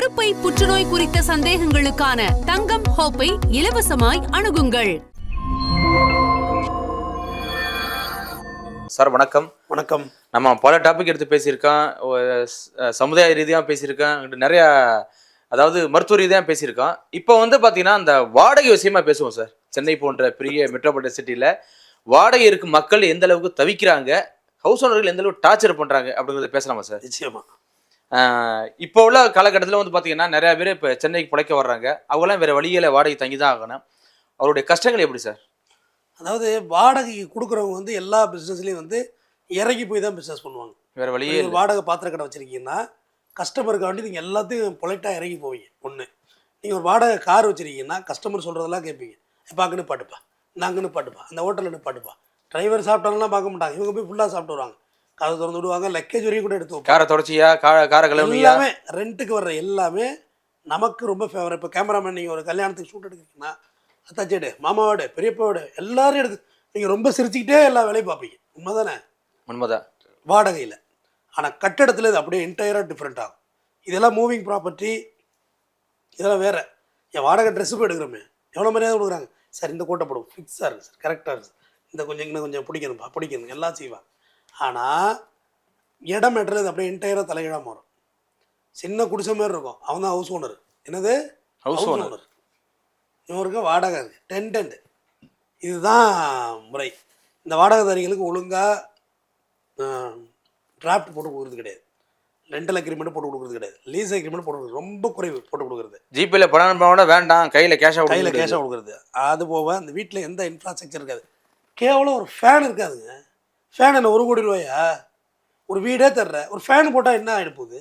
கருப்பை புற்றுநோய் குறித்த சந்தேகங்களுக்கான தங்கம் ஹோப்பை இலவசமாய் அணுகுங்கள். சார் வணக்கம். வணக்கம். நம்ம பல டாபிக் எடுத்து பேசியிருக்கோம். சமுதாய ரீதியாக பேசியிருக்கோம். இங்கிட்டு நிறைய அதாவது மருத்துவ ரீதியாக பேசியிருக்கோம். இப்போ வந்து பார்த்தீங்கன்னா அந்த வாடகை விஷயமா பேசுவோம் சார். சென்னை போன்ற பெரிய மெட்ரோபாலிட்டன் சிட்டியில் வாடகை இருக்கும் மக்கள் எந்த அளவுக்கு தவிக்கிறாங்க? ஹவுஸ் ஓனர்கள் எந்த அளவுக்கு டார்ச்சர் பண்ணுறாங்க அப்படிங்கிறத பேசலாமா சார்? நிச்சயமா. இப்போ உள்ள காலகட்டத்தில் வந்து பார்த்தீங்கன்னா நிறைய பேர் இப்போ சென்னைக்கு பிழைக்க வர்றாங்க. அவங்களாம் வேற வழியில் வாடகை தங்கி தான் ஆகணும். அவருடைய கஷ்டங்கள் எப்படி சார்? அதாவது வாடகைக்கு கொடுக்குறவங்க வந்து எல்லா பிஸ்னஸ்லையும் வந்து இறங்கி போய் தான் பிஸ்னஸ் பண்ணுவாங்க. வேற வழியே வாடகை பாத்திர கடை வச்சிருக்கீங்கன்னா கஸ்டமருக்கு வேண்டி நீங்கள் எல்லாத்தையும் பொலைட்டாக இறங்கி போவீங்க. ஒன்று நீங்கள் ஒரு வாடகை கார் வச்சிருக்கீங்கன்னா கஸ்டமர் சொல்கிறதெல்லாம் கேட்பீங்க இப்போ பாட்டுப்பா நாங்கன்னு பாட்டுப்பா அந்த ஹோட்டலில் பாட்டுப்பா. டிரைவர் சாப்பிட்டாங்கலாம் பார்க்க மாட்டாங்க. இவங்க போய் ஃபுல்லாக சாப்பிட்டு வருவாங்க. கதை திறந்து விடுவாங்க லக்கேஜ் வரையும் கூட எடுத்து காரை தொடச்சியா கா காரை கலவுனியா எல்லாமே ரெண்ட்டுக்கு வர்ற எல்லாமே நமக்கு ரொம்ப ஃபேவர் இப்போ கேமராமேன் நீங்கள் ஒரு கல்யாணத்துக்கு ஷூட் எடுக்கிறீங்கன்னா அத்தாச்சேடு மாமாவோட பெரியப்பாவோட எல்லாரும் எடுத்து நீங்கள் ரொம்ப சிரிச்சுக்கிட்டே எல்லா வேலையும் பார்ப்பீங்க. உண்மைதானே? உண்மைதான். வாடகையில். ஆனால் கட்டடத்தில் இது அப்படியே என்டையராக டிஃப்ரெண்ட் ஆகும். இதெல்லாம் மூவிங் ப்ராப்பர்ட்டி இதெல்லாம் வேறு. என் வாடகை ட்ரெஸ்ஸு போய் எடுக்கிறோமே. எவ்வளோ மரியாதை கொடுக்குறாங்க? சார் இந்த கோட்டை போடும் ஃபிக்ஸாக இருக்குது சார் கரெக்டாக இருக்குது இந்த கொஞ்சம் இன்னும் கொஞ்சம் பிடிக்கணும்ப்பா பிடிக்கணும். எல்லாம் செய்வாங்க. ஆனால் இடம் மெட்டல் இது அப்படியே என்டையராக தலைகீழாக மாறும். சின்ன குடிசை மாதிரி இருக்கும். அவன் தான் ஹவுஸ் ஓனர் என்னது? House owner. இவருக்கு வாடகை இருக்குது டென்டென்ட் இதுதான் முறை. இந்த வாடகைதாரிகளுக்கு ஒழுங்காக டிராஃப்ட் போட்டு கொடுக்குறது கிடையாது. ரெண்டல் அக்ரிமெண்ட் போட்டு கொடுக்குறது கிடையாது. லீஸ் அக்ரிமெண்ட் போட்டு கொடுக்குறது. ரொம்ப குறைவு போட்டு கொடுக்குறது. ஜிபேல பணம் அனுப்பினா வேண்டாம். கையில கேஷா கையில் கேஷாக கொடுக்குறது. அது போக அந்த வீட்டில் எந்த இன்ஃப்ராஸ்ட்ரக்சர் இருக்காது. கேவலம் ஒரு ஃபேன் இருக்காதுங்க. ஃபேன் என்ன ஒரு கோடி ரூபாயா? ஒரு வீடே தர்ற. ஒரு ஃபேன் போட்டால் என்ன ஆகிட போகுது?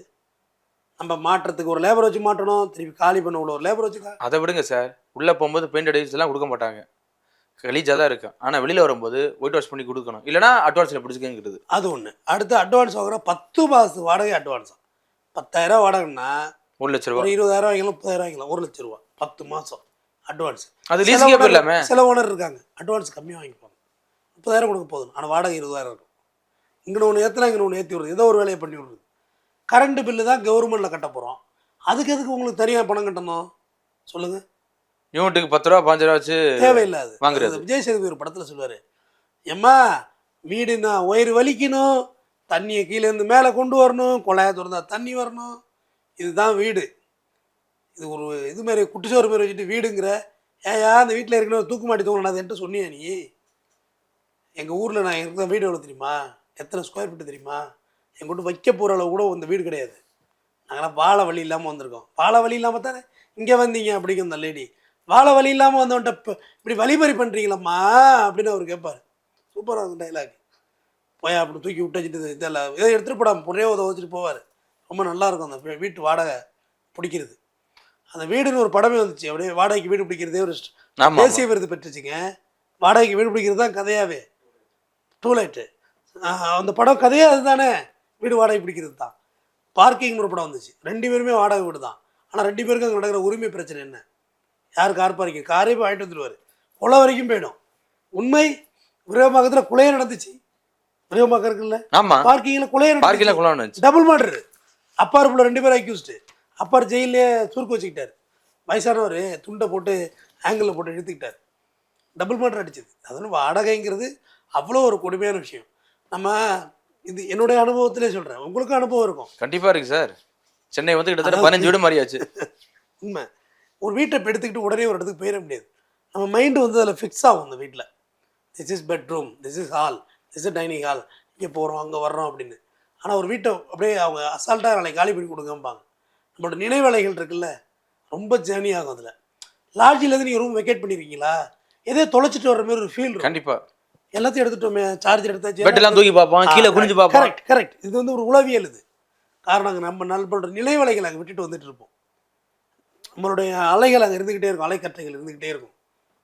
நம்ம மாட்டுறதுக்கு ஒரு லேபர் வச்சு மாட்டணும் திருப்பி காலி பண்ண உள்ள ஒரு லேபர் வச்சுக்கா அதை விடுங்க சார் உள்ள போகும்போது பெயிண்ட் அடிச்சு எல்லாம் கொடுக்க மாட்டாங்க. கலீஜா தான் இருக்கும் ஆனா வெளியில வரும்போது ஒயிட் வாஷ் பண்ணி கொடுக்கணும். இல்லைன்னா அட்வான்ஸ்ல பிடிச்சிக்கிறது அது ஒன்று அடுத்து அட்வான்ஸ் வாங்குற பத்து மாதத்து வாடகை அட்வான்ஸா பத்தாயிரம் வாடகைன்னா ஒரு லட்ச ரூபா. இருபதாயிரம் வாங்கிக்கலாம் முப்பதாயிரம் வாங்கிக்கலாம். ஒரு லட்ச ரூபா. பத்து மாதம் அட்வான்ஸ் அது லீஸுக்கே போயிடலாமே? சில ஓனர் இருக்காங்க. அட்வான்ஸ் கம்மியாக வாங்கிப்பாங்க. முப்பதாயிரம் கொடுக்க போதும். ஆனால் வாடகை இருபதாயிரம் இருக்கும். இங்கே ஒன்று ஏற்றினா இங்கே ஒன்று ஏற்றி விடுறது. ஏதோ ஒரு வேலையை பண்ணி விடுறது. கரண்ட் பில்லு தான் கவர்மெண்ட்டில் கட்ட போகிறோம் அதுக்கு எதுக்கு உங்களுக்கு தனியாக பணம் கட்டணும்? சொல்லுங்கள் யூனிட்டுக்கு பத்து ரூபா பாஞ்சு ரூபா வச்சு தேவையில்லாது. வாங்குறது. விஜய் சேதுபதி ஒரு படத்தில் சொல்லுவார். எம்மா வீடுனா ஒயர் வலிக்கணும். தண்ணியை கீழேருந்து மேலே கொண்டு வரணும். குழாயை திறந்தா தண்ணி வரணும். இதுதான் வீடு. இது ஒரு இது மாதிரி குட்டிச்சோறு மாதிரி வச்சுட்டு வீடுங்கிற. ஏயா அந்த வீட்டில் இருக்கணும் தூக்கு மாட்டி தூங்கணும் அது என்கிட்ட சொன்னியா நீ? எங்கள் ஊரில் நான் இருக்கிற வீடு எவ்வளோ தெரியுமா? எத்தனை ஸ்கொயர் ஃபீட் தெரியுமா? எங்கிட்ட வைக்க போகிற அளவு கூட இந்த வீடு கிடையாது. நாங்களாம் வாழை வழி இல்லாமல் வந்திருக்கோம். வாழை வழி இல்லாமல் தானே இங்கே வந்தீங்க அப்படிங்க அந்த லேடி வாழை வழி இல்லாமல் வந்தவன்ட்ட இப்ப இப்படி வழிபறி பண்ணுறீங்களம்மா அப்படின்னு அவர் கேட்பார் சூப்பராக இருக்கும் டைலாக் போய் அப்படி தூக்கி விட்டு வச்சுட்டு இதெல்லாம் இதை எடுத்துகிட்டு போடாம பொண்ணே உதவ வச்சுட்டு போவார். ரொம்ப நல்லா இருக்கும் அந்த வீட்டு வாடகை பிடிக்கிறது. அந்த வீடுன்னு ஒரு படமே வந்துச்சு. அப்படியே வாடகைக்கு வீடு பிடிக்கிறதே ஒரு தேசிய விருது பெற்றுச்சுங்க. வாடகைக்கு வீடு பிடிக்கிறது தான் கதையாவே. டூ லைட்டு அந்த படம் கதையே அதுதானே. வீடு வாடகை பிடிக்கிறது தான். பார்க்கிங் ஒரு படம் வந்துச்சு. ரெண்டு பேருமே வாடகை வீடு தான். ஆனால் ரெண்டு பேருக்கும் அங்கே நடக்கிற உரிமை பிரச்சனை என்ன? யார் கார் பார்க்கிங் காரே போய் வாங்கிட்டு வந்துடுவார் கொலை வரைக்கும் போயிடும். உண்மை விரைவமாக்கத்தில் குலையே நடந்துச்சு. விரைவமாக்கம் இருக்குல்ல? பார்க்கிங்கில் குலையே நடந்துச்சு. டபுள் மர்டர் அப்பார் புள்ள ரெண்டு பேரும் அக்யூஸ்டு அப்பார் ஜெயிலே சுருக்கு வச்சுக்கிட்டார். வயசானவர் துண்டை போட்டு ஆங்கிளில் போட்டு இழுத்துக்கிட்டார். டபுள் மர்டர் அடிச்சது. அதனால வாடகைங்கிறது அவ்வளோ ஒரு கொடுமையான விஷயம். நம்ம இது என்னுடைய அனுபவத்திலே சொல்கிறேன் உங்களுக்கும் அனுபவம் இருக்கும். கண்டிப்பா இருக்கு சார். சென்னை வந்து கிட்டத்தட்ட பதினஞ்சு வீடு மாறியாச்சு. உண்மை. ஒரு வீட்டை எடுத்துக்கிட்டு உடனே ஒரு இடத்துக்கு போயிட முடியாது. நம்ம மைண்டு வந்து அதில் ஃபிக்ஸ் ஆகும் அந்த வீட்டில் this is bedroom this is hall this is dining hall இங்கே போகிறோம் அங்கே வர்றோம் அப்படின்னு. ஆனால் ஒரு வீட்டை அப்படியே அவங்க அசால்ட்டாக நாளைக்கு காலி பண்ணி கொடுங்கம்பாங்க. நம்மளோட நினைவலைகள் இருக்குல்ல. ரொம்ப ஜேர்னி ஆகும் அதில். லாட்ஜிலேருந்து நீங்கள் ரூம் வெக்கேட் பண்ணிருக்கீங்களா? எதே தொலைச்சிட்டு வர்ற மாதிரி ஒரு ஃபீல் இருக்கும். கண்டிப்பா. எல்லாத்தையும் எடுத்துட்டோமே சார்ஜர் எடுத்தாச்சு பெட் எல்லாம் தூக்கி பார்ப்பான் கீழே குனிஞ்சு பார்ப்பான். கரெக்ட் கரெக்ட் இது வந்து ஒரு உளவியல் இது. காரணம் நம்ம நம்மளோட நிலைவலைகள் அங்கே விட்டுட்டு வந்துட்டு இருப்போம். நம்மளுடைய அலைகள் அங்கே இருந்துக்கிட்டே இருக்கும் அலைக்கற்றைகள் இருந்துக்கிட்டே இருக்கும்.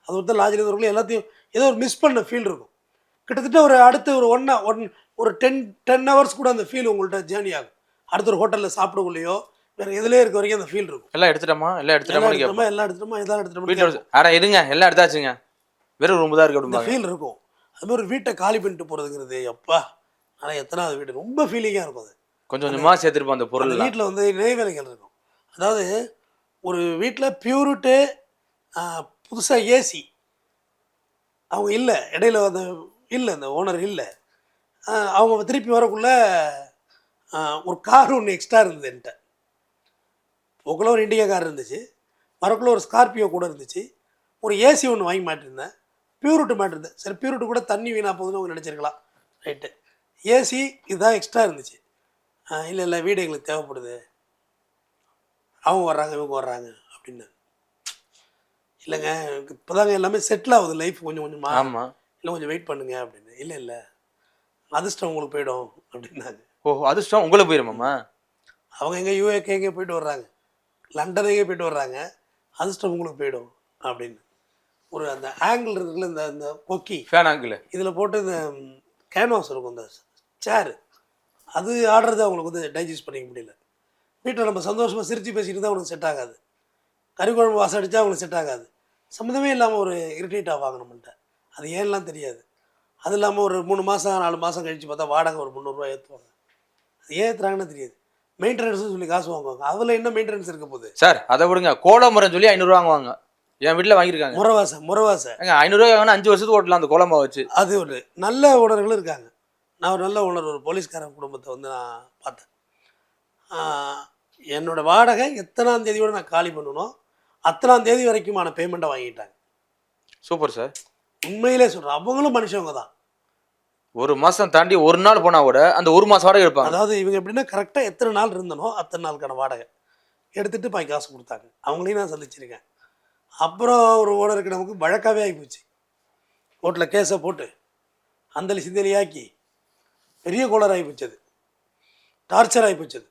அது வந்து லாஜில் இருந்தவர்களும் எல்லாத்தையும் ஏதோ ஒரு மிஸ் பண்ண ஃபீல் இருக்கும். கிட்டத்தட்ட ஒரு அடுத்து ஒரு ஒன் ஒன் ஒரு டென் டென் ஹவர்ஸ் கூட அந்த ஃபீல் உங்கள்கிட்ட ஜேர்னி ஆகும். அடுத்த ஒரு ஹோட்டலில் சாப்பிடக்குள்ளேயோ வேற எதுலேயே இருக்க வரைக்கும் அந்த ஃபீல் இருக்கும். எல்லாம் எடுத்துட்டோமா? எல்லாம் எடுத்துட்டோமா? எல்லாம் எடுத்துட்டோமா? எல்லாம் எடுத்துட்டோமா? வீட்டில் அட இருங்க எல்லாம் எடுத்தாச்சுங்க. வெறும் ரூம் தான் இருக்கு ஃபீல் இருக்கும். அது மாதிரி ஒரு வீட்டை காலி பண்ணிட்டு போகிறதுங்கிறது அப்பா. ஆனால் எத்தனாவது வீடு? ரொம்ப ஃபீலிங்காக இருக்கும் அது. கொஞ்சம் கொஞ்சமா சேர்த்துருப்போம் அந்த பொருள் வீட்டில் வந்து நினைவேலைகள் இருக்கும். அதாவது ஒரு வீட்டில் பியூரிட்டு புதுசாக ஏசி அவங்க இல்லை. இடையில அந்த இல்லை அந்த ஓனர் இல்லை. அவங்க திருப்பி வரக்குள்ள ஒரு கார் ஒன்று எக்ஸ்ட்ரா இருந்தது என்கிட்ட. போக்குள்ள ஒரு இண்டிகா கார் இருந்துச்சு. வரக்குள்ள ஒரு ஸ்கார்பியோ கூட இருந்துச்சு. ஒரு ஏசி ஒன்று வாங்கி மாட்டிருந்தேன். பியூரிட்டு மாட்டிருந்தேன் சரி பியூரிட்டு கூட தண்ணி வீணாக போகுதுன்னு அவங்க நினச்சிருக்கலாம். ரைட்டு ஏசி இதுதான் எக்ஸ்ட்ரா இருந்துச்சு. இல்லை இல்லை வீடு எங்களுக்கு தேவைப்படுது. அவங்க வர்றாங்க இவங்க வர்றாங்க அப்படின்னு. இல்லைங்க இப்போதாங்க எல்லாமே செட்டில் ஆகுது லைஃப் கொஞ்சம் கொஞ்சமா. ஆமா. இல்லை கொஞ்சம் வெயிட் பண்ணுங்க அப்படின்னு. இல்லை இல்லை. அதிர்ஷ்டம் உங்களுக்கு போயிடும் அப்படின்னாங்க. ஓ அதிர்ஷ்டம் உங்களுக்கு போயிருமாம்மா அவங்க எங்கே யூஏக்கு எங்கே போயிட்டு வர்றாங்க. லண்டன் எங்கே போயிட்டு வர்றாங்க. அதிர்ஷ்டம் உங்களுக்கு போயிடும் அப்படின்னு. ஒரு அந்த ஆங்கிள் இருக்குல்ல இந்த இந்த கொக்கி. ஃபேன் ஆங்கிள் இதில் போட்டு இந்த கேன்வாஸ் இருக்கும் இந்த சேரு அது ஆடுறது அவங்களுக்கு வந்து டைஜஸ்ட் பண்ணிக்க முடியல. வீட்டில் நம்ம சந்தோஷமாக சிரித்து பேசிட்டு தான் அவங்களுக்கு செட் ஆகாது. கறி குழம்பு வாசம் அடித்தா அவங்களுக்கு செட் ஆகாது. சம்மந்தமே இல்லாமல் ஒரு இரிட்டேட் ஆவாங்க நம்மள்ட்ட. அது ஏன்லாம் தெரியாது. அது இல்லாமல் ஒரு மூணு மாதம் நாலு மாதம் கழித்து பார்த்தா வாடகை ஒரு முந்நூறுரூவா ஏற்றுவாங்க அது ஏன் ஏற்றுறாங்கன்னு தெரியாது. மெயின்டெனன்ஸ்னு சொல்லி காசு வாங்குவாங்க. அதில் என்ன மெயின்டெனன்ஸ் இருக்க போகுது? சார் அதை விடுங்க. கோலமரம் சொல்லி ஐநூறுரூவா வாங்குவாங்க. என் வீட்டில் வாங்கியிருக்காங்க. முறவாசை முறவாசை. ஏங்க ஐநூறுரூவா வாங்கினா அஞ்சு வருஷத்துக்கு ஓட்டலாம் அந்த கோலமா வச்சு. அது ஒரு நல்ல உணர்களும் இருக்காங்க. நான் ஒரு நல்ல உணர் ஒரு போலீஸ்காரன் குடும்பத்தை வந்து நான் பார்த்தேன். ஆஹ் என்னோட வாடகை எத்தனாம் தேதியோட நான் காலி பண்ணணும் அத்தனாம் தேதி வரைக்குமான பேமெண்ட்டை வாங்கிட்டாங்க. Super sir. உண்மையிலே சொல்கிறேன் அவங்களும் மனுஷவங்க தான். ஒரு மாசம் தாண்டி ஒரு நாள் போனா கூட அந்த ஒரு மாசம் வாடகை எடுப்பாங்க. அதாவது இவங்க எப்படின்னா கரெக்டாக எத்தனை நாள் இருந்தனோ அத்தனை நாளுக்கான வாடகை. எடுத்துட்டு பாய் காசு கொடுத்தாங்க. அவங்களையும் நான் சந்திச்சிருக்கேன். அப்புறம் ஒரு ஓனருக்கு நமக்கு வழக்காவே ஆகிப்போச்சு கோர்ட்டில் கேஸை போட்டு அந்தலி சிந்தலியாக்கி பெரிய கோளர் ஆகி போச்சது டார்ச்சர் ஆகி போச்சது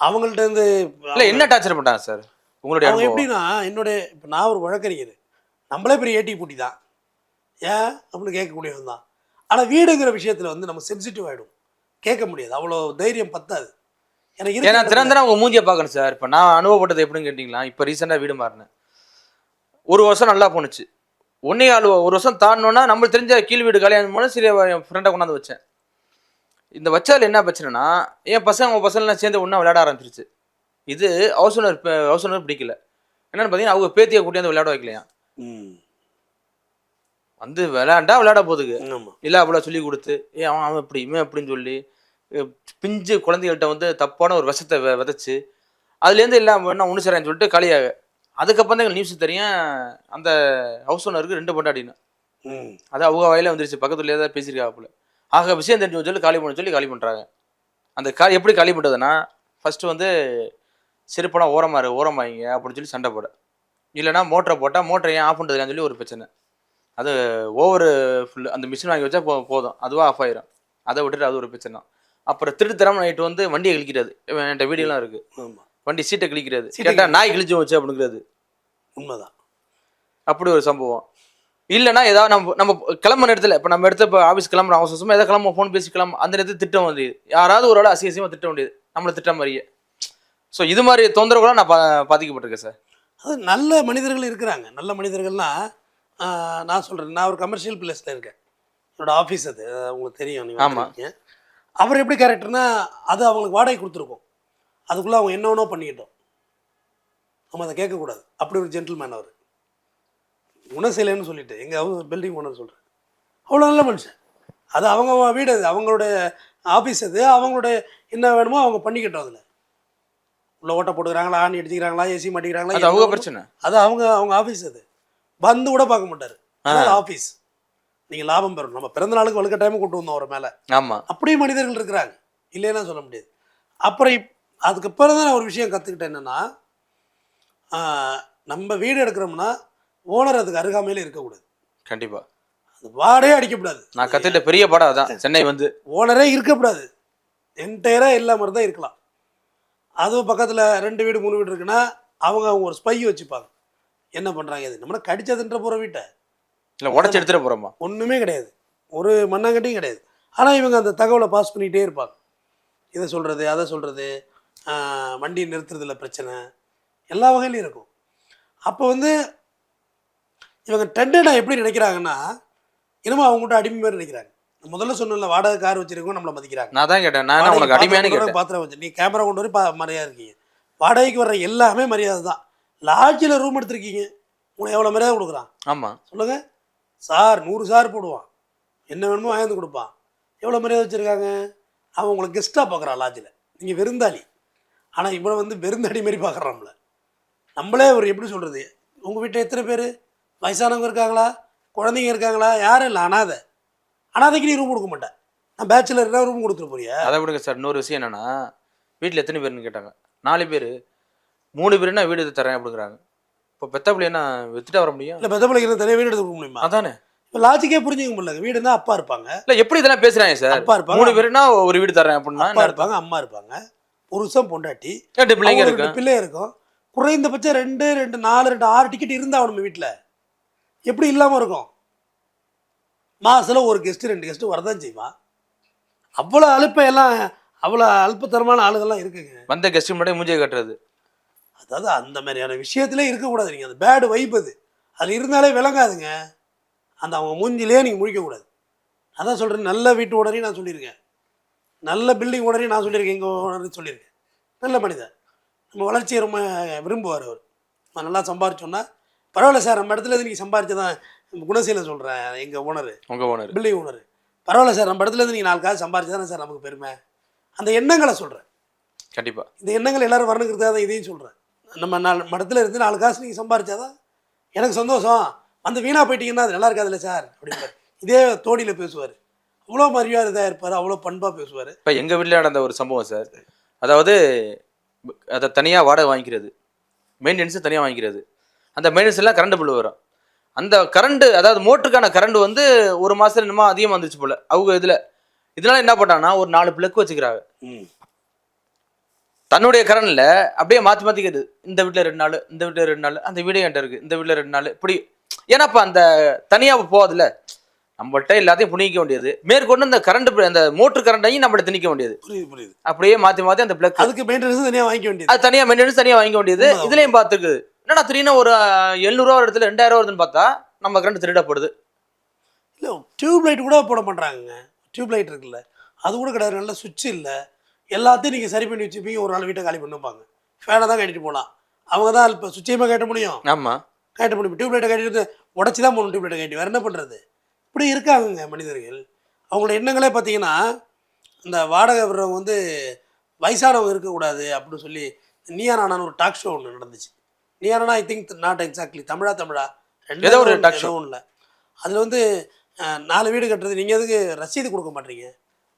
அவங்கள்ட்ட இருந்து இல்ல என்ன டார்ச்சர் பண்ணாங்க சார் உங்களுடைய அவங்க எப்படின்னா என்னுடைய இப்போ நான் ஒரு வழக்கறிஞர். நம்மளே பெரிய ஏடி பூட்டி தான். ஏன்? அப்படின்னு கேட்கக்கூடியவன் தான். ஆனால் வீடுங்கிற விஷயத்தில் வந்து நம்ம சென்சிட்டிவ் ஆகிடும் கேட்க முடியாது. அவ்வளோ தைரியம் பத்தாது. எனக்கு ஏன்னா இருக்கிற தினம் தினம் உங்க மூஞ்சியை பார்க்கணும் சார் இப்போ நான் அனுபவப்பட்டது எப்படின்னு கேட்டிங்களா? இப்போ ரீசெண்டாக வீடு மாறினேன். ஒரு வருஷம் நல்லா போணுச்சு. ஒன்னே ஆள் ஒரு வருஷம் தாண்டோன்னா நம்மளுக்கு தெரிஞ்ச கீழ் வீடு கல்யாணம் போன சரி என் ஃப்ரெண்டை கொண்டாந்து வச்சேன். இந்த வச்சதில் என்ன பிரச்சனைனா என் பசங்க உங்கள் பசங்களாம் சேர்ந்து ஒன்றா விளையாட ஆரம்பிச்சிருச்சு. இது ஹவுஸ் ஓனர் ஹவுஸ் ஓனர் பிடிக்கல. என்னன்னு பார்த்தீங்கன்னா அவங்க பேத்தியை கூட்டியாந்து விளையாட வைக்கலையா? ம். வந்து விளையாண்டா விளையாட ஆமாம் இல்லை அவ்வளோ சொல்லி கொடுத்து ஏ அவன் அவன் இப்படி இவன் அப்படின்னு சொல்லி பிஞ்சு குழந்தைகள்கிட்ட வந்து தப்பான ஒரு விஷத்தை விதைச்சு அதுலேருந்து எல்லாம் என்ன ஒன்று சரின்னு சொல்லிட்டு காலியாக. அதுக்கப்புறம் தான் நியூஸ் தெரியும். அந்த ஹவுஸ் ஓனருக்கு ரெண்டு பொண்டாட்டின்னு. அது அவங்க வயலில் வந்துருச்சு. பக்கத்துலேயே தான் பேசியிருக்காப்புல ஆக விஷயம் தெரிஞ்சு சொல்லி காலி பண்ண சொல்லி காலி பண்ணுறாங்க அந்த கா எப்படி காலி பண்ணுறதுன்னா ஃபஸ்ட்டு வந்து செருப்பெல்லாம் ஓரமாக இரு ஓரமாயிங்க அப்படின்னு சொல்லி சண்டை போட. இல்லைன்னா மோட்டரை போட்டால் மோட்டரை ஏன் ஆஃப் பண்ணுறதுன்னு சொல்லி ஒரு பிரச்சனை. அது ஓவர் ஃபுல் அந்த மிஷின் வாங்கி வச்சா போ போதும். அதுவாக ஆஃப் ஆயிரும். அதை விட்டுட்டு அது ஒரு பிரச்சனை அப்புறம் திருட்டுத்தரம் நைட்டு வந்து வண்டியை கிழிக்கிறது என்கிட்ட வீடியோலாம் இருக்குது வண்டி சீட்டை கிழிக்கிறது. சீட்டை கேட்டால் நாய் கிழிச்சு வச்சு அப்படிங்கிறது. உண்மைதான். அப்படி ஒரு சம்பவம். இல்லைன்னா ஏதாவது நம்ம நம்ம கிளம்புற இடத்துல இப்போ நம்ம இடத்துல இப்போ ஆஃபீஸ் கிளம்புற அவசரமா ஏதாவது கிளம்ப ஃபோன் பேசி கிளம்ப அந்த நேரத்தில் திட்டம் வேண்டியது. யாராவது ஒரு ஆள் அசிங்கசியமாக திட்ட வேண்டியது. நம்மளை திட்ட மாதிரியே. ஸோ இது மாதிரி தொந்தரவுலாம் நான் பா பாதிக்கப்பட்டிருக்கேன் சார் அது நல்ல மனிதர்கள் இருக்கிறாங்க. நல்ல மனிதர்கள்னா ஆஹ், நான் சொல்கிறேன் நான் ஒரு கமர்ஷியல் பிளேஸில் இருக்கேன். என்னோட ஆஃபீஸ் அது. உங்களுக்கு தெரியும் நீங்கள் ஆமா. ஆமாம் அவர் எப்படி கேரக்டர்னா அது அவங்களுக்கு வாடகை கொடுத்துருக்கோம். அதுக்குள்ளே அவங்க என்ன வேணோ பண்ணிக்கிட்டோம். நம்ம அதை கேட்கக்கூடாது. அப்படி ஒரு ஜென்டில்மேன் அவர். குணசீலன்னு சொல்லிட்டு எங்கள் அவங்க பில்டிங் ஓனர் சொல்கிறேன் அவ்வளோ நல்ல மனுஷன். அது அவங்க வீடு அது அவங்களோட ஆஃபீஸ் அது அவங்களோட என்ன வேணுமோ அவங்க பண்ணிக்கிட்டோம் அதில். உள்ள ஓட்ட போட்டுக்கிறாங்களா ஆணி அடிச்சுக்கிறாங்களா ஏசி மாட்டிக்கிறாங்களா அது அவங்க பிரச்சனை. அது அவங்க அவங்க ஆஃபீஸ் அது. வந்து கூட பார்க்க மாட்டார். ஆஃபீஸ் நீங்கள் லாபம் பெறணும். நம்ம பிறந்த நாளுக்கு வழுக்க டைம் கூட்டு வந்தோம் அவர் மேலே. ஆமாம் அப்படியே மனிதர்கள் இருக்கிறாங்க. இல்லைன்னா சொல்ல முடியாது. அப்புறம் அதுக்கப்புறம் தான் நான் ஒரு விஷயம் கற்றுக்கிட்டேன் என்னென்னா நம்ம வீடு எடுக்கிறோம்னா ஓனர் அதுக்கு அருகாமையில் இருக்கக்கூடாது. கண்டிப்பாக அது வாடகை அடிக்கக்கூடாது. நான் கற்றுக்கிட்ட பெரிய படம் அதான் சென்னை வந்து. ஓனரே இருக்கக்கூடாது. என்டையராக எல்லா மாதிரி தான் இருக்கலாம். அதுவும் பக்கத்தில் ரெண்டு வீடு மூணு வீடு இருக்குன்னா அவங்க அவங்க ஒரு ஸ்பை வச்சுப்பாங்க. என்ன பண்ணுறாங்க இது நம்மளை கடிச்சதுன்ற போகிற வீட்டை. இல்லை உடச்சி எடுத்துகிட்டு போகிறோமா ஒன்றுமே கிடையாது. ஒரு மண்ணாங்கட்டியும் கிடையாது. ஆனால் இவங்க அந்த தகவலை பாஸ் பண்ணிகிட்டே இருப்பாங்க. இதை சொல்கிறது அதை சொல்கிறது வண்டி நிறுத்துறதுல பிரச்சனை. எல்லா வகையிலையும் இருக்கும். அப்போ வந்து இவங்க டெண்டனை எப்படி நினைக்கிறாங்கன்னா இனிமே அவங்ககிட்ட அடிமை மாதிரி நினைக்கிறாங்க. நான் முதல்ல சொன்னல வாடகை கார் வச்சிருக்கோம் நம்மளை மதிக்கிறாங்க. நான் தான் கேட்டேன். நான் உனக்கு அடிமையானு கேட்டேன். பாத்திரம் வச்சு நீ கேமரா கொண்டு வரை பா மறையா இருக்கீங்க. வாடகைக்கு வர்ற எல்லாமே மரியாதை தான். லாட்ஜில் ரூம் எடுத்திருக்கீங்க. உனக்கு எவ்வளோ மரியாதை கொடுக்குறான்? ஆமா. சொல்லுங்கள் சார் நூறு சார் போடுவான். என்ன வேணுமோ வாங்கி கொடுப்பான். எவ்வளோ மரியாதை வச்சுருக்காங்க? அவன் உங்களை கெஸ்ட்டாக பார்க்குறான் லாட்ஜில் நீங்கள் விருந்தாளி ஆனால் இவனை வந்து விருந்தாளி மாரி பார்க்குறான்ல நம்மளே ஒரு எப்படி சொல்கிறது உங்கள் வீட்டில் எத்தனை பேர்? வயசானவங்க இருக்காங்களா? குழந்தைங்க இருக்காங்களா? யாரும் இல்லை அனாதை. அனாதைக்கு நீ ரூம் கொடுக்க மாட்டேன் நான் பேச்சுலர்னா ரூம் கொடுத்துட்டு போறியா? அதை விடுங்க சார் இன்னொரு விஷயம் என்னன்னா வீட்டில் எத்தனை பேர்னு கேட்டாங்க. நாலு பேர். மூணு பேருன்னா வீடு எடுத்து தரேன் அப்படிங்கிறாங்க. இப்போ பெத்த பிள்ளைன்னா வித்துட்டா வர முடியும்? இல்லை பெத்த பிள்ளைக்கு தனியாக வீடு எடுத்து கொடுக்க முடியுமா? அதானே. இப்போ லாஜிக்கே புரிஞ்சுக்க முடியல. வீடுனா அப்பா இருப்பாங்க. இல்ல எப்படி இதெல்லாம் பேசுறாங்க சார் அப்பா இருப்பாங்க. மூணு பேருன்னா ஒரு வீடு தரேன் அப்படின்னா அப்பா இருப்பாங்க அம்மா இருப்பாங்க. புருஷன் பொண்டாட்டி. ரெண்டு பிள்ளைங்க அவங்களுக்கு இருக்கு? பிள்ளை இருக்கும். குறைந்தபட்சம் ரெண்டு ரெண்டு நாலு ரெண்டு ஆறு டிக்கெட் இருந்தா நம்ம வீட்டில் எப்படி இல்லாமல் இருக்கும்? மாசத்துல ஒரு கெஸ்ட்டு ரெண்டு கெஸ்ட்டு வரதான் செய்வான் அவ்வளோ அலுப்ப எல்லாம் அவ்வளோ அல்பத்தரமான ஆளுகள்லாம் இருக்குங்க. வந்த கெஸ்ட் முன்னாடி மூஞ்சியை கட்டுறது. அதாவது அந்த மாதிரியான விஷயத்திலே இருக்கக்கூடாது நீங்கள் அந்த பேடு வைப் அது. அதில் இருந்தாலே விளங்காதுங்க. அந்த அவங்க மூஞ்சிலே நீங்கள் முழிக்கக்கூடாது. அதான் சொல்கிறேன் நல்ல வீட்டு ஓனரையும் நான் சொல்லியிருக்கேன். நல்ல பில்டிங் ஓனரையும் நான் சொல்லியிருக்கேன் எங்கள் ஓனர் சொல்லியிருக்கேன். நல்ல மனிதன் நம்ம வளர்ச்சியை ரொம்ப விரும்புவார் அவர். நான் நல்லா சம்பாரிச்சோன்னா பரவாயில்ல சார் நம்ம இடத்துல இருந்து நீங்கள் சம்பாரிச்சதான் குணசீலம் சொல்கிறேன் எங்கள் ஓனர் உங்க ஓனர் பில்டிங் ஓனர் பரவாயில்ல சார் நம்ம இடத்துல இருந்து நீங்கள் நாலு காசு சம்பாரிச்சதானே சார் நமக்கு பெருமை? அந்த எண்ணங்களை சொல்கிறேன் கண்டிப்பா. இந்த எண்ணங்கள் எல்லாரும் வரணுங்கிறதுக்காக தான் இதையும் சொல்கிறேன் நம்ம நாலு மடத்தில் இருந்து நாலு காசு நீங்கள் சம்பாரிச்சாதான் எனக்கு சந்தோஷம். வந்து வீணாக போயிட்டீங்கன்னா அது நல்லா இருக்காதுல்ல சார் அப்படிம்பார். இதே தோடியில் பேசுவார். அவ்வளோ மரியாதையாக இருப்பார் அவ்வளோ பண்பாக பேசுவார். இப்ப எங்க வீட்ல நடந்த ஒரு சம்பவம் சார். அதாவது அதை தனியா வாடகை வாங்கிக்கிறது மெயின்டெனன்ஸ் தனியா வாங்கிக்கிறது. அந்த மெயின்டெனன்ஸ் எல்லாம் கரண்ட் பில் வரும். அந்த கரண்ட் அதாவது மோட்டருக்கான கரண்ட் வந்து ஒரு மாசத்துல என்னமோ அதிகமாக வந்துருச்சு போல. அவங்க இதுல இதனால என்ன பண்ணாங்கன்னா ஒரு நாலு பிளக்கு வச்சுக்கிறாங்க. தன்னுடைய கரண்ட்ல அப்படியே மாத்தி மாத்திக்கிறது இந்த வீட்ல ரெண்டு நாள் இந்த வீட்ல ரெண்டு நாள் அந்த வீடு என்கிட்ட இருக்கு இந்த வீட்ல ரெண்டு நாள் இப்படி. ஏன்னா இப்ப அந்த தனியா போகாதுல்ல. நம்மள்ட்ட எல்லாத்தையும் புனிக்க வேண்டியது. மேற்கொண்டு அந்த கரண்ட் அந்த மோட்டர் கரண்டையும் நம்மள்ட்ட திணிக்க வேண்டியது. புரியுது புரியுது. அப்படியே மாத்தி மாத்தி அந்த பிளக் அதுக்கு மெயின்டெனன்ஸ் தனியாக வாங்கிக்க வேண்டியது. அது தனியா மெயின்டெனன்ஸ் தனியா வாங்கிக்க வேண்டியது. இதுலயும் பார்த்துக்கு என்னடா திடீர்னு ஒரு எழுநூறுவா இடத்துல ரெண்டாயிரம் வருதுன்னு பார்த்தா நம்ம கரண்ட் திருடப்படுது. இல்லை டியூப் லைட் கூட போட மாட்டாங்கங்க டியூப் லைட் இருக்குல்ல. அது கூட கிடையாது. நல்ல சுவிட்ச் இல்லை. எல்லாத்தையும் நீங்கள் சரி பண்ணி வச்சுப்பீங்க. ஒரு நாள் வீட்டை காலி பண்ணுப்பாங்க ஃபேனை தான் கட்டிட்டு போகலாம் அவங்க தான் இப்போ சுவிட்சையுமே கட்ட முடியும். ஆமா. கட்ட முடியும். டியூப் லைட்டை கட்டிட்டு உடச்சி தான் போகணும் டியூப் லைட்டை கட்டி. வேறு என்ன பண்ணுறது இப்படி இருக்காங்கங்க மனிதர்கள். அவங்களோட எண்ணங்களே பார்த்தீங்கன்னா இந்த வாடகை விடுறவங்க வந்து வயசானவங்க இருக்கக்கூடாது அப்படின்னு சொல்லி நீயா நானான்னு ஒரு டாக் ஷோ ஒன்று நடந்துச்சு. நீயா நானா ஐ திங்க் நாட் எக்ஸாக்ட்லி தமிழா தமிழா? ரெண்டு ஒரு talk show. இல்லை. அதில் வந்து நாலு வீடு கட்டுறது நீங்கள் எதுக்கு ரசீது கொடுக்க மாட்டீங்க?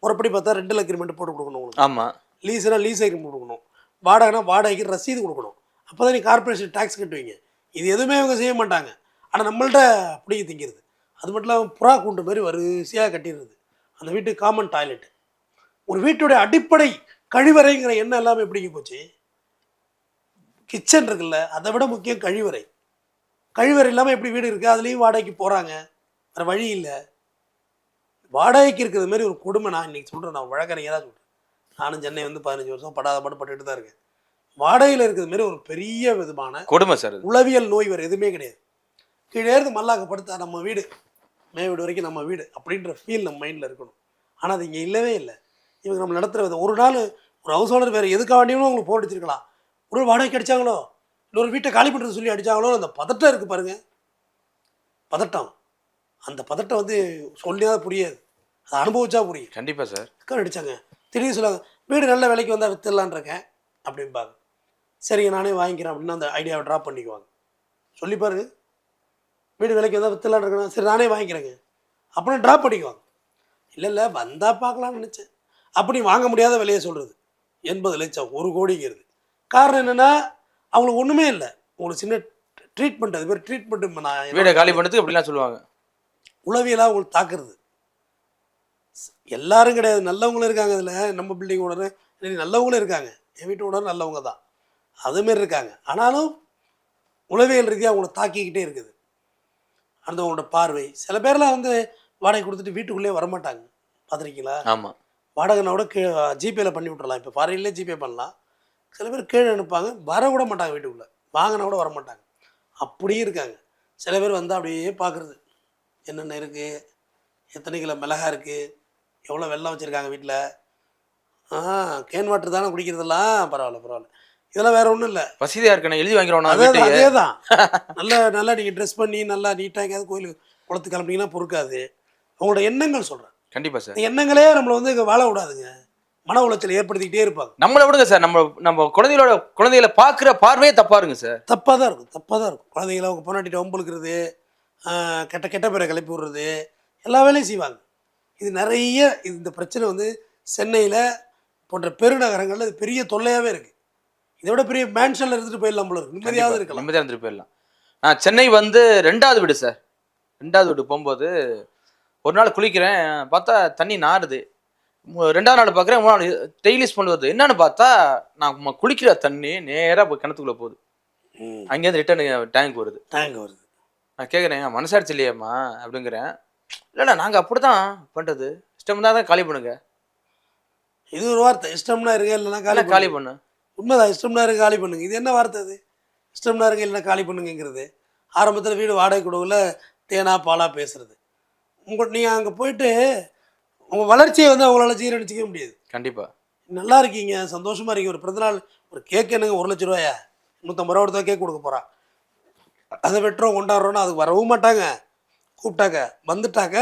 முறைப்படி பார்த்தா ரெண்டு அக்ரிமெண்ட் போட்டு கொடுக்கணும் உங்களுக்கு. ஆமா. லீஸுனா லீஸ் அக்ரிமெண்ட் கொடுக்கணும். வாடகைனா வாடகைக்கு ரசீது கொடுக்கணும். அப்போ தான் நீ கார்பரேஷன் டேக்ஸ் கட்டுவீங்க. இது எதுவுமே இவங்க செய்ய மாட்டாங்க. ஆனால் நம்மள்ட்ட அப்படியே திங்கிறது. அது மட்டும் இல்லாமல் புறா கூண்டு மாதிரி வரிசையாக கட்டிடுறது. அந்த வீட்டு காமன் டாய்லெட் ஒரு வீட்டுடைய அடிப்படை கழிவறைங்கிற எண்ணம் எல்லாமே எப்படிங்க போச்சு? கிச்சன் இருக்குல்ல அதை விட முக்கியம் கழிவறை. கழிவறை இல்லாமல் எப்படி வீடு இருக்குது அதுலேயும் வாடகைக்கு போகிறாங்க வேறு வழி இல்லை. வாடகைக்கு இருக்கிறது மாதிரி ஒரு கொடுமை நான் இன்னைக்கு சொல்கிறேன் நான் வழக்கறிஞராக சொல்கிறேன் நானும் சென்னை வந்து பதினஞ்சு வருஷம் படாத பாடுபட்டுட்டு தான் இருக்கேன். வாடகையில் இருக்கிறது மாதிரி ஒரு பெரிய விதமான கொடுமை சார் உளவியல் நோய் வேறு எதுவுமே கிடையாது. கீழே இருந்து மல்லாக்க படுத்தா நம்ம வீடு மே வீடு வரைக்கும் நம்ம வீடு அப்படின்ற ஃபீல் நம்ம மைண்டில் இருக்கணும். ஆனால் அது இங்கே இல்லவே இல்லை. இவங்க நம்ம நடத்துகிற விதம் ஒரு நாள் ஒரு ஹவுஸ் ஓனர் வேறு எதுக்காக வேண்டியும் உங்களுக்கு போட்டு வச்சிருக்கலாம் ஒரு வாடகைக்கு அடிச்சாங்களோ இல்லை ஒரு வீட்டை காலி பண்ணுறது சொல்லி அடிச்சாங்களோ அந்த பதட்டம் இருக்குது பாருங்க. பதட்டம். அந்த பதட்டம் வந்து சொல்லியாவது புரியாது. அதை அனுபவிச்சா புரியும். கண்டிப்பா சார் அக்கா அடித்தாங்க திடீர்னு சொல்லுவாங்க வீடு நல்ல விலைக்கு வந்தால் வித்துடலான் இருக்கேன் அப்படிம்பாங்க. சரிங்க நானே வாங்கிக்கிறேன் அப்படின்னு அந்த ஐடியாவை ட்ராப் பண்ணிக்குவாங்க. சொல்லி பாருங்க. வீடு விலைக்கு வந்தால் வித்துடலான் இருக்கேன் சரி நானே வாங்கிக்கிறேங்க. அப்படின்னு ட்ராப் பண்ணிக்குவாங்க இல்லை இல்லை வந்தால் பார்க்கலாம்னு நினச்சேன். அப்படி வாங்க முடியாத விலையை சொல்கிறது எண்பது லட்சம் ஒரு கோடிங்கிறது. காரணம் என்னென்னா அவங்களுக்கு ஒன்றுமே இல்லை. உங்களுக்கு சின்ன ட்ரீட்மெண்ட் அது பேர் ட்ரீட்மெண்ட் நான் வீடை காலி பண்ணதுக்கு அப்படிலாம் சொல்லுவாங்க. உளவியலாக உங்களுக்கு தாக்குறது. எல்லாரும் கிடையாது. நல்லவங்களும் இருக்காங்க இதில். நம்ம பில்டிங் ஓனர் நல்லவங்களும் இருக்காங்க. என் வீட்டு ஓனர் நல்லவங்க தான். அதுமாரி இருக்காங்க. ஆனாலும் உளவியல் ரீதியாக அவங்கள தாக்கிக்கிட்டே இருக்குது. அடுத்தவங்களோட பார்வை. சில பேர்லாம் வந்து வாடகை கொடுத்துட்டு வீட்டுக்குள்ளேயே வரமாட்டாங்க. பார்த்துருக்கீங்களா? ஆமா. வாடகைனா கூட கீழே ஜிபேல பண்ணி விட்றலாம் இப்போ ஃபாரின்லேயே ஜிபே பண்ணலாம். சில பேர் கீழே அனுப்பாங்க வர விட மாட்டாங்க வீட்டுக்குள்ளே. வாங்கினா கூட வர மாட்டாங்க அப்படியும் இருக்காங்க. சில பேர் வந்து அப்படியே பார்க்குறது. என்னென்ன இருக்குது எத்தனை கிலோ மிளகா இருக்குது எவ்வளோ வெள்ளம் வச்சுருக்காங்க வீட்டில் ஆ கேன் வாட்டர் தானே குடிக்கிறதெல்லாம்? பரவாயில்ல பரவாயில்ல. இதெல்லாம் வேற ஒன்றும் இல்லை. வசதியா இருக்கணும் எழுதி நான் அதே வீட்டுக்கு அதே தான் நல்லா நல்லா நீங்கள் ட்ரெஸ் பண்ணி நல்லா நீட்டாக எங்கேயாவது கோயிலுக்கு குளத்துக்கு கிளம்பினீங்கன்னா பொறுக்காது. அவங்களோட எண்ணங்கள் சொல்கிறேன் கண்டிப்பா சார். எண்ணங்களே நம்மளை வந்து இங்கே வாழ விடாதுங்க. மன உளைச்சல் ஏற்படுத்திக்கிட்டே இருப்பாங்க. நம்மளை விடுங்க சார் நம்ம நம்ம குழந்தைகளோட குழந்தைகளை பார்க்குற பார்வையே தப்பா இருங்க சார். தப்பாக தான் இருக்கும் தப்பாக தான் இருக்கும். குழந்தைங்கள அவங்க பொண்டாட்டிட்டு வம்புழுக்கிறது ஆஹ், கெட்ட கெட்ட பேரை கிளப்பி விடுறது எல்லா வேலையும் செய்வாங்க. இது நிறைய இது இந்த பிரச்சனை வந்து சென்னையில் போன்ற பெருநகரங்களில் இது பெரிய தொல்லையாகவே இருக்குது இதை விட பெரிய மேன்ஷனில் இருந்துட்டு போயிடலாம் போல இருக்கு. நிம்மதியாவது இருக்கலாம். நிம்மதியாக இருந்துட்டு போயிடலாம். நான் சென்னை வந்து ரெண்டாவது வீடு சார். ரெண்டாவது வீடு போகும்போது ஒரு நாள் குளிக்கிறேன் பார்த்தா தண்ணி நாறுது. ரெண்டாவது நாள் பார்க்குறேன் மூணாவது டெய்லி ஸ்மெல் வருது. என்னன்னு பார்த்தா நான் குளிக்கிற தண்ணி நேராக போய் கிணத்துக்குள்ளே போகுது. அங்கேருந்து ரிட்டர்ன் டேங்க் வருது. டேங்க் வருது. நான் கேட்குறேன் மனசாட்சி இல்லையாம்மா? அப்படிங்கிறேன். இல்லைண்ணா நாங்கள் அப்படி தான் பண்ணுறது இஷ்டம் தான் காலி பண்ணுங்க. இது ஒரு வார்த்தை. இஷ்டம்னா இருங்க இல்லைன்னா காலி காலி பண்ணு. உண்மைதான் இஷ்டம்னா இருங்க காலி பண்ணுங்க. இது என்ன வார்த்தை அது? இஷ்டம்னா இருங்க இல்லைன்னா காலி பண்ணுங்கிறது ஆரம்பத்தில் வீடு வாடகை கொடுவில் தேனா பாலா பேசுறது. உங்க நீங்கள் அங்கே போயிட்டு உங்கள் வளர்ச்சியை வந்து அவங்களால ஜீரணிச்சிக்க முடியாது. கண்டிப்பா. நல்லா இருக்கீங்க சந்தோஷமா இருக்கீங்க. ஒரு பிறந்தநாள் ஒரு கேக் என்னங்க ஒரு லட்ச ரூபாயா? நூற்றம்பது ரூபா கொடுத்தா கேக் கொடுக்க போகிறான் அதை வெட்டுறோம் கொண்டாடுறோன்னா அதுக்கு வரவும் மாட்டாங்க. கூப்பிட்டாங்க வந்துட்டாங்க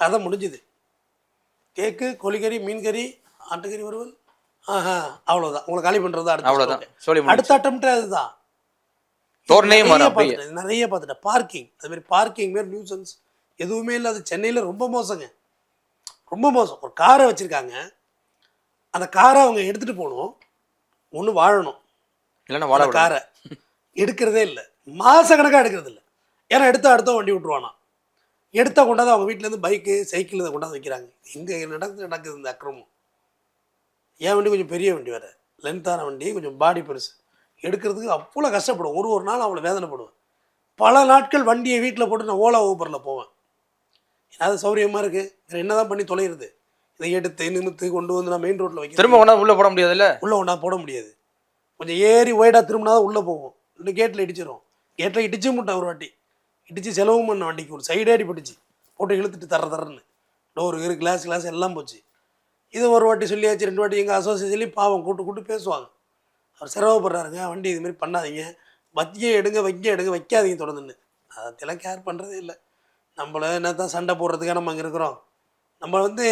கதை முடிஞ்சுது. கேக்கு கோழிக்கறி மீன் கறி ஆட்டுக்கறி வறுவல் ஆஹா அவ்வளோதான் உங்களை காலி அவ்வளோதான் stop. சொல்லி. அடுத்த அட்டம்ப்டே அதுதான். தோரணையும் நிறைய பார்த்துட்டேன், பார்க்கிங் அது மாதிரி பார்க்கிங் மாரி நியூசன்ஸ் எதுவுமே இல்லாத சென்னையில் ரொம்ப மோசங்க. ரொம்ப மோசம். ஒரு காரை வச்சுருக்காங்க. அந்த காரை அவங்க எடுத்துகிட்டு போகணும். ஒன்று வாழணும். இல்லைன்னா வாழ. காரை எடுக்கிறதே இல்லை மாதக்கணக்காக எடுக்கிறது இல்லை. ஏன்னா எடுத்தா அடுத்த வண்டி விட்ருவானா எடுத்தா கொண்டாந்து அவங்க வீட்டிலேருந்து பைக்கு சைக்கிள் இதை கொண்டாந்து வைக்கிறாங்க. இங்கே நடக்குது நடக்குது இந்த அக்கிரமம். என் வண்டி கொஞ்சம் பெரிய வண்டி வேறு. லென்த்தான வண்டி கொஞ்சம் பாடி பெருசு. எடுக்கிறதுக்கு அவ்வளோ கஷ்டப்படும் ஒரு ஒரு நாள் அவ்வளோ வேதனைப்படுவேன். பல நாட்கள் வண்டியை வீட்டில் போட்டு நான் ஓலா ஊபரில் போவேன். அது சௌரியமாக இருக்குது வேறு என்ன தான் பண்ணி தொலைகிறது? இதை எடுத்து நிமித்து கொண்டு வந்து நான் மெயின் ரோட்டில் வைக்கிறேன் திரும்ப ஒன்றா உள்ள போட முடியாதுல்ல உள்ளே ஒன்றா போட முடியாது. கொஞ்சம் ஏறி ஒய்டாக திரும்பினா தான் உள்ளே போகும் இல்லை கேட்டில் இடிச்சிடும் கேட்டில் இடிச்சு முட்டேன் ஒரு வாட்டி. இடிச்சு செலவும் பண்ண வண்டிக்கு. ஒரு சைடே அடிபட்டுச்சு போட்டு இழுத்துட்டு தர தரன்னு. டோரு இரு கிளாஸ் கிளாஸ் எல்லாம் போச்சு. இது ஒரு வாட்டி சொல்லியாச்சு ரெண்டு வாட்டி எங்கள் அசோசியேஷன்லேயும் பாவம் கூட்டு கூட்டு பேசுவாங்க. அவர் சிரமப்படுறாருங்க வண்டி இது மாதிரி பண்ணாதீங்க. வைக்க எடுங்க வைக்க எடுங்க வைக்காதீங்க தொடர்ந்துன்னு. அதெல்லாம் கேர் பண்ணுறதே இல்லை. நம்மள என்ன தான் சண்டை போடுறதுக்காக நம்ம அங்கே இருக்கிறோம். நம்ம வந்து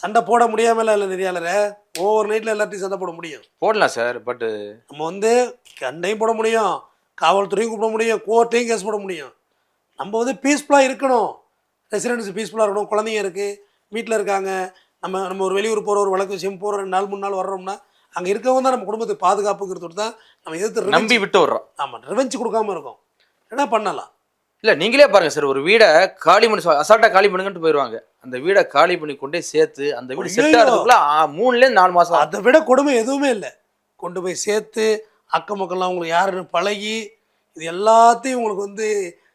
சண்டை போட முடியாமல் இல்லை நெறியாளரை. ஒவ்வொரு நைட்டில் எல்லாத்தையும் சண்டை போட முடியும். போடலாம் சார் பட் நம்ம வந்து கண்டையும் போட முடியும் காவல்துறையும் கூப்பிட முடியும் கோர்ட்டையும் கேஸ் போட முடியும். நம்ம வந்து பீஸ்ஃபுல்லாக இருக்கணும். ரெசிடென்ஸ் பீஸ்ஃபுல்லாக இருக்கணும் குழந்தைங்க இருக்குது வீட்டில் இருக்காங்க. நம்ம நம்ம ஒரு வெளியூர் போகிற ஒரு வழக்கு விஷயம் போகிற ரெண்டு நாள் மூணு நாள் வர்றோம்னா அங்கே இருக்கவங்க தான் நம்ம குடும்பத்துக்கு பாதுகாப்புங்கிறதோட தான் நம்ம எதிர்த்து நம்பி விட்டு விடுறோம் ஆமாம் ரிவெஞ்ச் கொடுக்காம இருக்கோம். என்ன பண்ணலாம்? இல்ல நீங்களே பாருங்க சார் ஒரு வீடை காலி பண்ணி சொ- அசால்ட்டா காலி பண்ணுங்கன்ட்டு போயிடுவாங்க அந்த வீடை காலி பண்ணி கொண்டே சேர்த்து அந்த வீடு செட். ஆகிறதுக்குள்ள ஆ, மூணுல இருந்து நாலு ஆகும். அதை விட கொடுமை எதுவுமே இல்லை. கொண்டு போய் சேர்த்து அக்கம் மக்கள்லாம் உங்களுக்கு யாருன்னு பழகி இது எல்லாத்தையும் உங்களுக்கு வந்து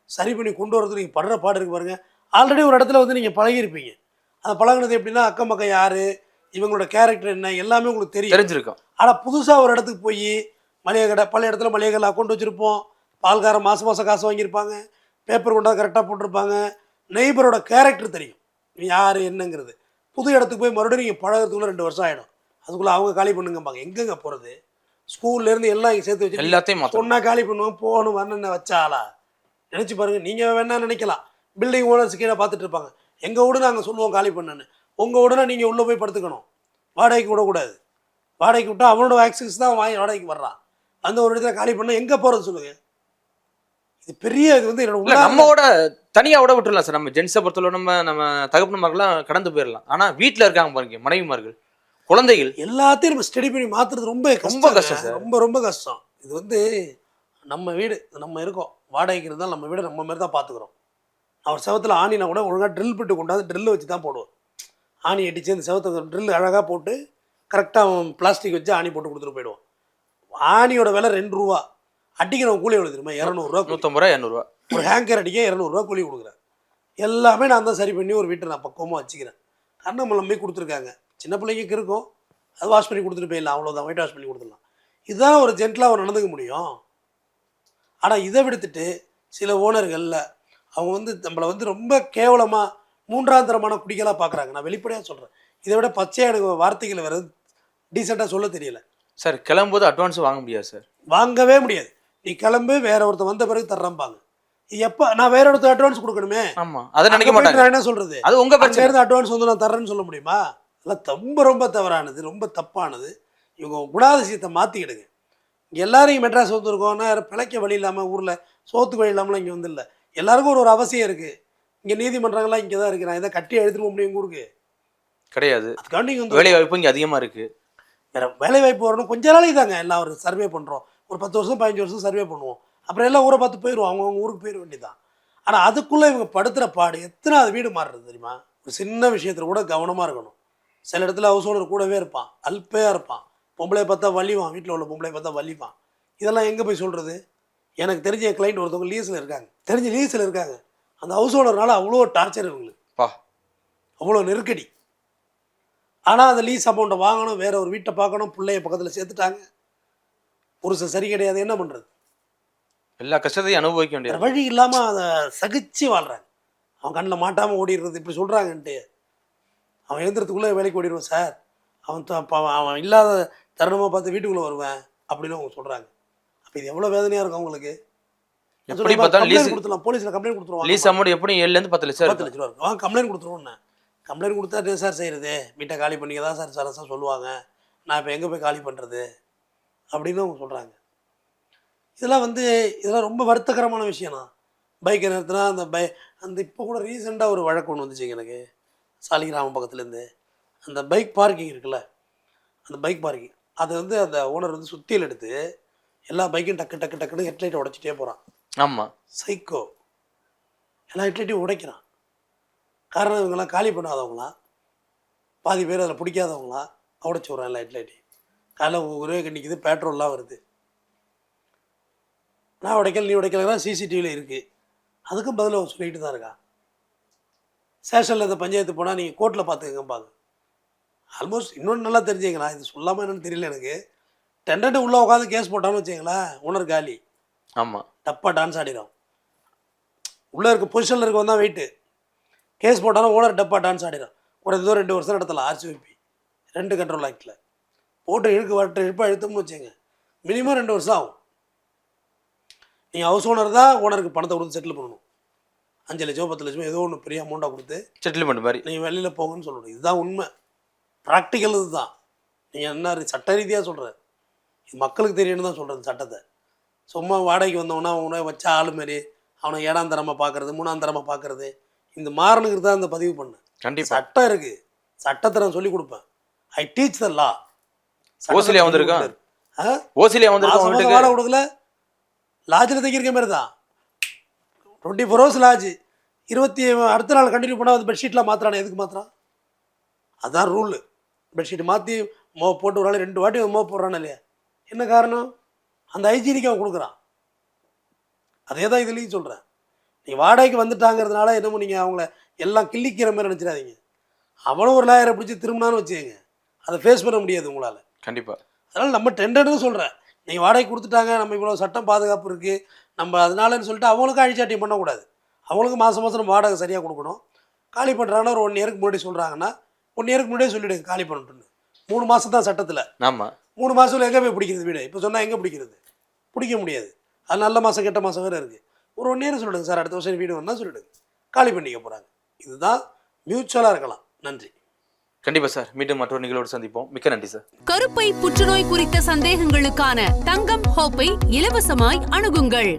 சரி பண்ணி கொண்டு வரதுக்கு நீங்கள் படுற பாடு இருக்கு பாருங்க. ஆல்ரெடி ஒரு இடத்துல வந்து நீங்கள் பழகியிருப்பீங்க. அந்த பழகுனது எப்படின்னா அக்கம் பக்கம் யார் இவங்களோட கேரக்டர் என்ன எல்லாமே உங்களுக்கு தெரியும். தெரிஞ்சிருக்கும். ஆனால் புதுசாக ஒரு இடத்துக்கு போய் மளிகை கடை பல இடத்துல மளிகை கடை அக்கௌண்ட் வச்சுருப்போம். பால்காரன் மாதம் மாதம் காசு வாங்கியிருப்பாங்க. பேப்பர் கொண்டாந்து கரெக்டாக போட்டிருப்பாங்க. நெய்பரோட கேரக்டர் தெரியும். யார் என்னங்கிறது. புது இடத்துக்கு போய் மறுபடியும் நீங்கள் பழகிறதுக்குள்ள ரெண்டு வருஷம் ஆகிடும் அதுக்குள்ளே அவங்க காலி பண்ணுங்கம்பாங்க. எங்கெங்க போகிறது ஸ்கூல்லேருந்து எல்லாம் இங்கே சேர்த்து வச்சு எல்லாத்தையும் மாத்தணும். சொன்னா காலி பண்ணுவோம் போகணும் வரணுன்னு வச்சாலா நினச்சி பாருங்க. நீங்கள் வேணா நினைக்கலாம். பில்டிங் ஓனர்ஸ் கீழே பார்த்துட்டு இருப்பாங்க. எங்கள் வீடு நாங்கள் சொல்லுவோம் காலி பண்ணுன்னு. உங்கள் வீடுனா நீங்கள் உள்ளே போய் படுத்துக்கணும். வாடகைக்கு விடக்கூடாது. வாடகைக்கு விட்டால் அவனோட ஆக்சஸ் தான் வாங்கி வாடகைக்கு வர்றான். அந்த ஒரு இடத்துல காலி பண்ணால் எங்கே போகிறது சொல்லுங்க? இது பெரிய இது வந்து என்னோட நம்மோட தனியா விட விட்டுறலாம் சார். நம்ம ஜென்ஸை பொறுத்தவரை நம்ம நம்ம தகப்பன்மார்கள்லாம் கடந்து போயிடலாம் ஆனா வீட்டுல இருக்காங்க பாருங்க மனைவிமார்கள் குழந்தைகள். எல்லாத்தையும் நம்ம ஸ்டடி பண்ணி மாற்றுறது ரொம்ப ரொம்ப கஷ்டம் கஷ்டம் சார். ரொம்ப ரொம்ப கஷ்டம். இது வந்து நம்ம வீடு நம்ம இருக்கோம். வாடகைக்கு இருந்தால் நம்ம வீடு நம்ம மாதிரி தான் பார்த்துக்குறோம் அவர் செவத்தில் ஆணினா கூட ஒழுங்காக ட்ரில் பிட்டு கொண்டாந்து ட்ரில் வச்சு தான் போடுவோம் ஆணி அடித்து அந்த செவத்தை ட்ரில் அழகாக போட்டு கரெக்டாக பிளாஸ்டிக் வச்சு ஆணி போட்டு கொடுத்துட்டு போயிடுவோம் ஆணியோட விலை ரெண்டு ரூபா. அடிக்கிறவன் கூலி எவ்வளோ தெரியுமா? இரநூறுவா கூலி. நூத்தம்பது ரூபா இரநூறுவா ஒரு ஹேங்கர் அடிக்க இரநூறுவா கூலி கொடுக்குறேன் எல்லாமே நான் தான் சரி பண்ணி ஒரு வீட்டை நான் பக்குவமாக வச்சுக்கிறேன். கண்ணம்பளம் நம்பி கொடுத்துருக்காங்க. சின்ன பிள்ளைங்களுக்கு இருக்கும். அது வாஷ் பண்ணி கொடுத்துட்டு போயிடலாம். அவ்வளோதான் ஒயிட் வாஷ் பண்ணி கொடுத்துடலாம். இதுதான் ஒரு ஜென்டலாக அவர் நடந்துக்க முடியும். ஆனால் இதை விடுத்துட்டு சில ஓனர்களில் அவங்க வந்து நம்மளை வந்து ரொம்ப கேவலமாக மூன்றாம் தரமான குடிகளாக பார்க்குறாங்க நான் வெளிப்படையாக சொல்கிறேன் இதை விட பச்சையாக எனக்கு வார்த்தைகள் வேறு டீசெண்டாக சொல்ல தெரியல. சார் கிளம்பும்போது அட்வான்ஸ் வாங்க முடியாது சார். வாங்கவே முடியாது. நீ கிளம்பு வேற ஒருத்தன் வந்த பிறகு தர்றம்பாங்க எப்போ நான் வேற ஒருத்தர் அட்வான்ஸ் கொடுக்கணுமே? ஆமா அதை நினைக்க நான் என்ன சொல்றது? அது உங்க அங்க பிரச்சனை. இருந்து அட்வான்ஸ் வந்து நான் தர்றேன்னு சொல்ல முடியுமா? அதெல்லாம் ரொம்ப ரொம்ப தவறானது ரொம்ப தப்பானது. இவங்க குணாதிசயத்தை மாற்றிக்கிடுங்க இங்கே எல்லாரும் மெட்ராஸ் வந்துருக்கோம்னா பிழைக்க வழி இல்லாமல் ஊரில் சோத்துக்கு வழி இல்லாமலாம் இங்கே வந்து இல்லை எல்லாருக்கும் ஒரு ஒரு அவசியம் இருக்குது இங்கே நீதிமன்றங்கள்லாம் இங்கே தான் இருக்குது நான் இதை கட்டி எடுத்துட்டு போக முடியும் எங்கள் ஊருக்கு? கிடையாது. அதுக்காண்டி இங்கே வந்து வேலை வாய்ப்பு இங்க அதிகமா இருக்கு. வேற வேலை வாய்ப்பு வரணும். கொஞ்ச நாளைக்கு தாங்க எல்லாம் ஒரு சர்வே பண்ணுறோம் ஒரு பத்து வருஷம் பதினஞ்சு வருஷம் சர்வே பண்ணுவோம். அப்புறம் எல்லாம் ஊரை பார்த்து போயிடுவோம் அவங்கவுங்க ஊருக்கு போயிட வேண்டியதான் ஆனால் அதுக்குள்ளே இவங்க படுத்துகிற பாடு எத்தனாவது வீடு மாறுறது தெரியுமா? ஒரு சின்ன விஷயத்தில் கூட கவனமாக இருக்கணும். சில இடத்துல ஹவுஸ் ஓனர் கூடவே இருப்பான். அல்பையாக இருப்பான். பொம்பளையை பார்த்தா வலிவான் வீட்டில் உள்ள பொம்பளையை பார்த்தா வலிவான் இதெல்லாம் எங்கே போய் சொல்கிறது எனக்கு தெரிஞ்ச என் கிளைண்ட் ஒருத்தவங்க லீஸில் இருக்காங்க. தெரிஞ்ச லீஸில் இருக்காங்க. அந்த ஹவுஸ் ஓனர்னால அவ்வளோ டார்ச்சர் இவங்களுக்கு. பா. அவ்வளோ நெருக்கடி. ஆனால் அந்த லீஸ் அமௌண்ட்டை வாங்கணும் வேற ஒரு வீட்டை பார்க்கணும் பிள்ளைய பக்கத்தில் சேர்த்துட்டாங்க. புருஷன் சரி கிடையாது என்ன பண்ணுறது எல்லா கஷ்டத்தையும் அனுபவிக்க வேற வேண்டியது வழி இல்லாமல் அதை சகிச்சு வாழ்கிறாங்க அவன் கண்ணில் மாட்டாமல் ஓடிடுறது இப்படி சொல்கிறாங்கன்ட்டு அவன் எழுந்துறதுக்குள்ளே வேலைக்கு ஓடிடுவான் சார். அவன் அவன் இல்லாத தருணமாக பார்த்து வீட்டுக்குள்ளே வருவேன் அப்படின்னு அவங்க சொல்கிறாங்க இது எவ்வளோ வேதனையாக இருக்கும் அவங்களுக்கு நான் எப்படி பார்த்தாலும் lease- கொடுத்துடலாம் போலீஸில் கம்ப்ளைண்ட் கொடுத்துருவாங்க. லீஸ் அமௌண்ட் எப்படி ஏழுல இருந்து பத்து லட்சம் பத்து இருக்கு லட்ச ரூபா இருக்கும். ஆ கம்ப்ளைண்ட் கொடுத்துருவோண்ணே கம்ப்ளைண்ட் கொடுத்தா என்ன சார் செய்கிறது வீட்டை காலி பண்ணிக்க தான் சார் சரசா சொல்லுவாங்க. நான் இப்போ எங்கே போய் காலி பண்ணுறது அப்படின்னு அவங்க சொல்கிறாங்க இதெல்லாம் வந்து இதெல்லாம் ரொம்ப வருத்தகரமான விஷயம் தான் பைக்கை நிறுத்தினா அந்த பை அந்த இப்போ கூட ரீசெண்டாக ஒரு வழக்கு ஒன்று வந்துச்சுங்க எனக்கு. சாலிகிராமம் பக்கத்துலேருந்து. அந்த பைக் பார்க்கிங் இருக்குல்ல? அந்த பைக் பார்க்கிங் அது வந்து அந்த ஓனர் வந்து சுத்தியல் எடுத்து எல்லா பைக்கும் டக்கு டக்கு டக்குன்னு ஹெட்லைட்டை உடச்சிட்டே போகிறான் ஆமா. சைக்கோ எல்லா ஹெட்லைட்டையும் உடைக்கிறான். காரணம் இவங்கெல்லாம் காலி பண்ணாதவங்களா? பாதி பேர் அதில் பிடிக்காதவங்களா? உடைச்சி விட்றான் எல்லா ஹெட்லைட்டையும் காலைல ஒரே நிற்கிது பெட்ரோல்லாம் வருது. நான் உடைக்கல நீ உடைக்கலன்னா சிசிடிவியில் இருக்குது அதுக்கும் பதில் அவன் சொல்லிட்டு தான் இருக்கான். ஸ்டேஷனில் இந்த பஞ்சாயத்து போனால் நீங்கள் கோர்ட்டில் பார்த்துக்கங்கம்பாங்க ஆல்மோஸ்ட் இன்னொன்று நல்லா தெரிஞ்சுங்களா? இது சொல்லாமல் என்னன்னு தெரியல எனக்கு. டெண்டன்ட்டு உள்ளே உட்காந்து கேஸ் போட்டான்னு வச்சுங்களேன் ஓனர் காலி. ஆமா. டப்பாக டான்ஸ் ஆடிடும் உள்ளே இருக்க பொசிஷனில் இருக்கவன் தான் வெயிட்டு கேஸ் போட்டாலும் ஓனர் டப்பா டான்ஸ் ஆடிடும் ஒரு ஏதோ ரெண்டு வருஷம் நடத்தலாம் ஆர்சிஓபி ரெண்டு கண்ட்ரோல் ஆக்டில் போட்டு இழுக்கு வரட்டு இழுப்பாக இழுத்தோம்னு வச்சுங்க மினிமம் ரெண்டு வருஷம் ஆகும். நீங்கள் ஹவுஸ் ஓனர் தான் ஓனருக்கு பணத்தை கொடுத்து செட்டில் பண்ணணும். அஞ்சு லட்சம் பத்து லட்சம் ஏதோ ஒன்று பெரிய அமௌண்ட்டாக கொடுத்து செட்டில்மெண்ட் மாதிரி. நீங்கள் வெளியில் போங்கன்னு சொல்லணும். இதுதான் உண்மை. ப்ராக்டிக்கல் இதுதான் நீங்கள் என்ன சட்ட ரீதியாக சொல்கிறேன் மக்களுக்கு தெரியணும்னு தான் சொல்கிறது சட்டத்தை. சும்மா வாடகைக்கு வந்தவனா அவனை வச்ச ஆளு மாரி அவனை ஏழாம் தரமாக பார்க்கறது மூணாம் தரமாக பார்க்கறது இந்த மாறனுக்கு தான் இந்த பதிவு பண்ணேன். கண்டிப்பா. சட்டம் இருக்குது சட்டத்தை நான் சொல்லி கொடுப்பேன். ஐ டீச் த லா ஓசிலியா வந்திருக்கான்? ஓசிலியா வீட்டுக்கு வாடகை கொடுக்கல. லாட்ஜில் தங்கியிருக்க மாதிரி தான். டுவெண்ட்டி ஃபோர் ஹவர்ஸ் லாட்ஜ் இருபத்தி அடுத்த நாள் கண்டினியூ பண்ணால் அது பெட்ஷீட்லாம் மாத்துறானே எதுக்கு மாத்துறான்? அதான் ரூலு பெட்ஷீட் மாற்றி மோ போட்டு ஒரு நாள் ரெண்டு வாட்டி மோ போடுறானே இல்லையா? என்ன காரணம்? அந்த ஹைஜீனிக்கு அவன் கொடுக்குறான். அதே தான் இதுலேயும் சொல்கிறேன் நீ வாடகைக்கு வந்துட்டாங்கிறதுனால என்னமோ நீங்கள் அவங்கள எல்லாம் கிள்ளிக்கிற மாதிரி நினச்சிடாதீங்க. அவனும் ஒரு லாயரை பிடிச்சி திரும்பினான்னு வச்சுக்கோங்க. அதை ஃபேஸ் பண்ண முடியாது உங்களால். கண்டிப்பா. அதனால் நம்ம டெண்டர்னு சொல்கிறேன் நீங்கள் வாடகை கொடுத்துட்டாங்க நம்ம இவ்வளோ சட்டம் பாதுகாப்பு இருக்குது நம்ம அதனாலன்னு சொல்லிட்டு அவங்களுக்கு அழிச்சாட்டியம் பண்ணக்கூடாது. அவங்களுக்கு மாதம் மாதம் நம்ம வாடகை சரியாக கொடுக்கணும். காலி பண்ணுறாங்கன்னா ஒரு ஒன் இயருக்கு முன்னாடி சொல்கிறாங்கன்னா ஒன் இயருக்கு முன்னாடியே சொல்லிவிடுங்க காலி பண்ணட்டுன்னு மூணு மாதம் தான் சட்டத்தில். ஆமா. மூணு மாதத்துல எங்கே போய் பிடிக்கிறது வீடு? இப்போ சொன்னால் எங்கே பிடிக்கிறது? பிடிக்க முடியாது. அது நல்ல மாதம் கெட்ட மாதம் வேறு இருக்குது ஒரு ஒன் இயர் சொல்லிடுங்க சார். அடுத்த வருஷம் வீடு வந்தால் சொல்லிடுங்க. காலி பண்ணிக்க போகிறாங்க இதுதான் மியூச்சுவலாக இருக்கலாம். நன்றி. கண்டிப்பா சார். மீண்டும் மற்றொரு நிகழ்வோடு சந்திப்போம். மிக்க நன்றி சார். கருப்பை புற்றுநோய் குறித்த சந்தேகங்களுக்கான தங்கம் ஹோப்பை இலவசமாய் அணுகுங்கள்.